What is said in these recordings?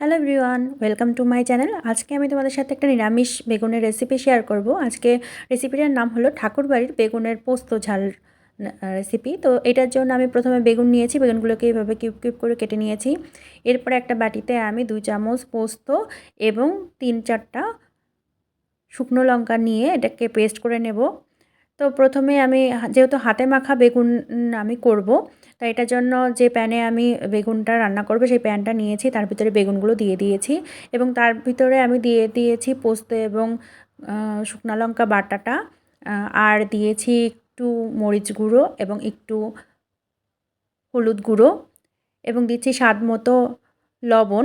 Hello everyone welcome to my channel আজকে আমি তোমাদের সাথে একটা নিরামিষ বেগুনের রেসিপি শেয়ার করব। আজকে রেসিপিটার নাম হলো ঠাকুরবাড়ির বেগুনের পোস্ত ঝাল রেসিপি তো এটার জন্য আমি প্রথমে বেগুন নিয়েছি, বেগুনগুলোকে এইভাবে কিউব কিউব করে কেটে নিয়েছি। এরপরে একটা বাটিতে আমি দুই চামচ পোস্ত এবং তিন চারটা শুকনো লঙ্কা নিয়ে এটাকে পেস্ট করে নেব। তো প্রথমে আমি যেহেতু হাতে মাখা বেগুন আমি করব তাই এটার জন্য যে প্যানে আমি বেগুনটা রান্না করব, সেই প্যানটা নিয়েছি, তার ভিতরে বেগুনগুলো দিয়ে দিয়েছি এবং তার ভিতরে আমি দিয়ে দিয়েছি পোস্ত এবং শুকনো লঙ্কা বাটাটা আর দিয়েছি একটু মরিচ গুঁড়ো এবং একটু হলুদ গুঁড়ো এবং দিচ্ছি স্বাদ মতো লবণ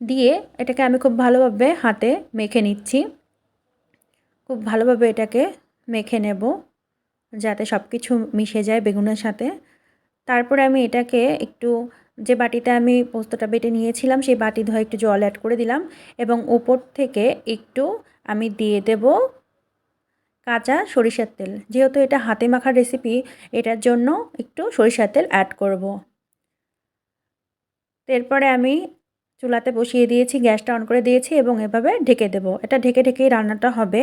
দিয়ে এটাকে আমি খুব ভালোভাবে হাতে মেখে নিচ্ছি। খুব ভালোভাবে এটাকে মেখে নেব যাতে সব কিছু মিশে যায় বেগুনের সাথে। তারপরে আমি এটাকে একটু, যে বাটিতে আমি পোস্তটা বেটে নিয়েছিলাম, সেই বাটি ধোয়া একটু জল অ্যাড করে দিলাম এবং ওপর থেকে একটু আমি দিয়ে দেব কাঁচা সরিষার তেল। যেহেতু এটা হাতে মাখার রেসিপি এটার জন্য একটু সরিষার তেল অ্যাড করব। এরপরে আমি চুলাতে বসিয়ে দিয়েছি, গ্যাসটা অন করে দিয়েছি এবং এভাবে ঢেকে দেব। এটা ঢেকে ঢেকেই রান্নাটা হবে।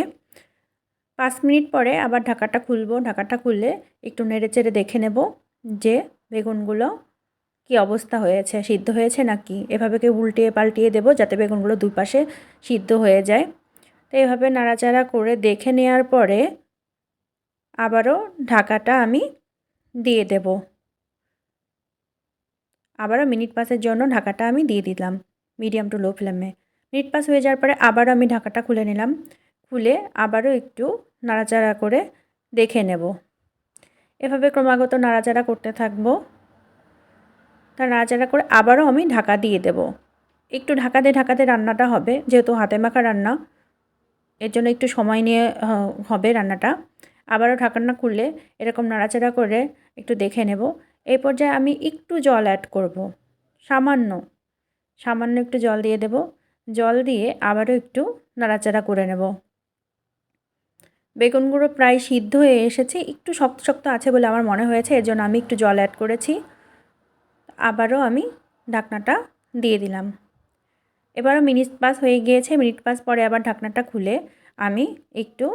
পাঁচ মিনিট পরে আবার ঢাকাটা খুলবো। ঢাকাটা খুললে একটু নেড়ে চেড়ে দেখে নেব যে বেগুনগুলো কি অবস্থা হয়েছে, সিদ্ধ হয়েছে নাকি? এভাবে কেউ উল্টিয়ে পাল্টিয়ে দেবো যাতে বেগুনগুলো দুই পাশে সিদ্ধ হয়ে যায়। তো এভাবে নাড়াচাড়া করে দেখে নেওয়ার পরে আবারও ঢাকাটা আমি দিয়ে দেব। আবারও মিনিট পাসের জন্য ঢাকাটা আমি দিয়ে দিলাম, মিডিয়াম টু লো ফ্লেমে। মিনিট পাস হয়ে যাওয়ার পরে আবারও আমি ঢাকাটা খুলে নিলাম। খুলে আবারও একটু নাড়াচাড়া করে দেখে নেব। এভাবে ক্রমাগত নাড়াচাড়া করতে থাকব। তা নাড়াচাড়া করে আবারও আমি ঢাকা দিয়ে দেব। একটু ঢাকা দিয়ে ঢাকাতে রান্নাটা হবে, যেহেতু হাতে মাখা রান্না, এর জন্য একটু সময় নিয়ে হবে রান্নাটা। আবারও ঢাকানা খুললে এরকম নাড়াচাড়া করে একটু দেখে নেব। এই পর্যায়ে আমি একটু জল অ্যাড করব। সামান্য সামান্য একটু জল দিয়ে দেব। জল দিয়ে আবারও একটু নাড়াচাড়া করে নেব। বেগুনগুলো প্রায় সিদ্ধ হয়ে এসেছে, একটু শক্ত শক্ত আছে বলে আমার মনে হয়েছে, এর জন্য আমি একটু জল অ্যাড করেছি। আবারও আমি ঢাকনাটা দিয়ে দিলাম। এবারও মিনিট পাস হয়ে গিয়েছে, মিনিট পাস পরে আবার ঢাকনাটা খুলে আমি একটু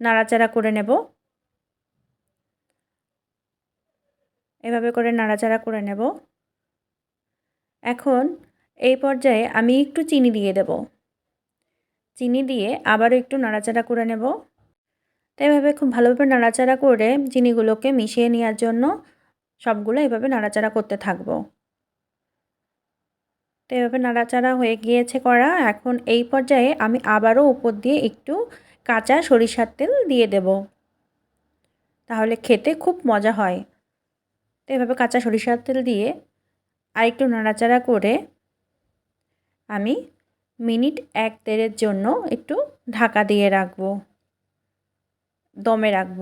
নাড়াচাড়া করে নেব। এভাবে করে নাড়াচাড়া করে নেব। এখন এই পর্যায়ে আমি একটু চিনি দিয়ে দেব। চিনি দিয়ে আবারও একটু নাড়াচাড়া করে নেব। তো এভাবে খুব ভালোভাবে নাড়াচাড়া করে চিনিগুলোকে মিশিয়ে নেওয়ার জন্য সবগুলো এভাবে নাড়াচাড়া করতে থাকব। তো এভাবে নাড়াচাড়া হয়ে গিয়েছে করা। এখন এই পর্যায়ে আমি আবারও উপর দিয়ে একটু কাঁচা সরিষার তেল দিয়ে দেব। তাহলে খেতে খুব মজা হয়। তো এভাবে কাঁচা সরিষার তেল দিয়ে আর একটু নাড়াচাড়া করে আমি মিনিট এক দেড়ের জন্য একটু ঢাকা দিয়ে রাখব। দমে রাখব।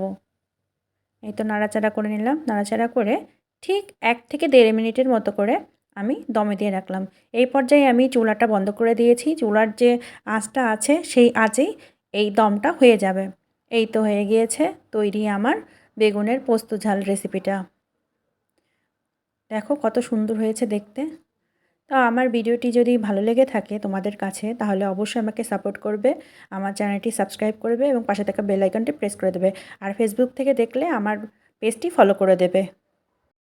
এই তো নাড়াচাড়া করে নিলাম। নাড়াচাড়া করে ঠিক এক থেকে দেড় মিনিটের মতো করে আমি দমে দিয়ে রাখলাম। এই পর্যায়ে আমি চুলাটা বন্ধ করে দিয়েছি। চুলার যে আঁচটা আছে, সেই আঁচেই এই দমটা হয়ে যাবে। এই তো হয়ে গিয়েছে তৈরি আমার বেগুনের পোস্ত ঝাল রেসিপিটা দেখো কত সুন্দর হয়েছে দেখতে। তো আমার ভিডিওটি যদি ভালো লেগে থাকে তোমাদের কাছে, তাহলে অবশ্যই আমাকে সাপোর্ট করবে, আমার চ্যানেলটি সাবস্ক্রাইব করবে এবং পাশে থাকা বেল আইকনটি প্রেস করে দেবে। আর ফেসবুক থেকে দেখলে আমার পেজটি ফলো করে দেবে।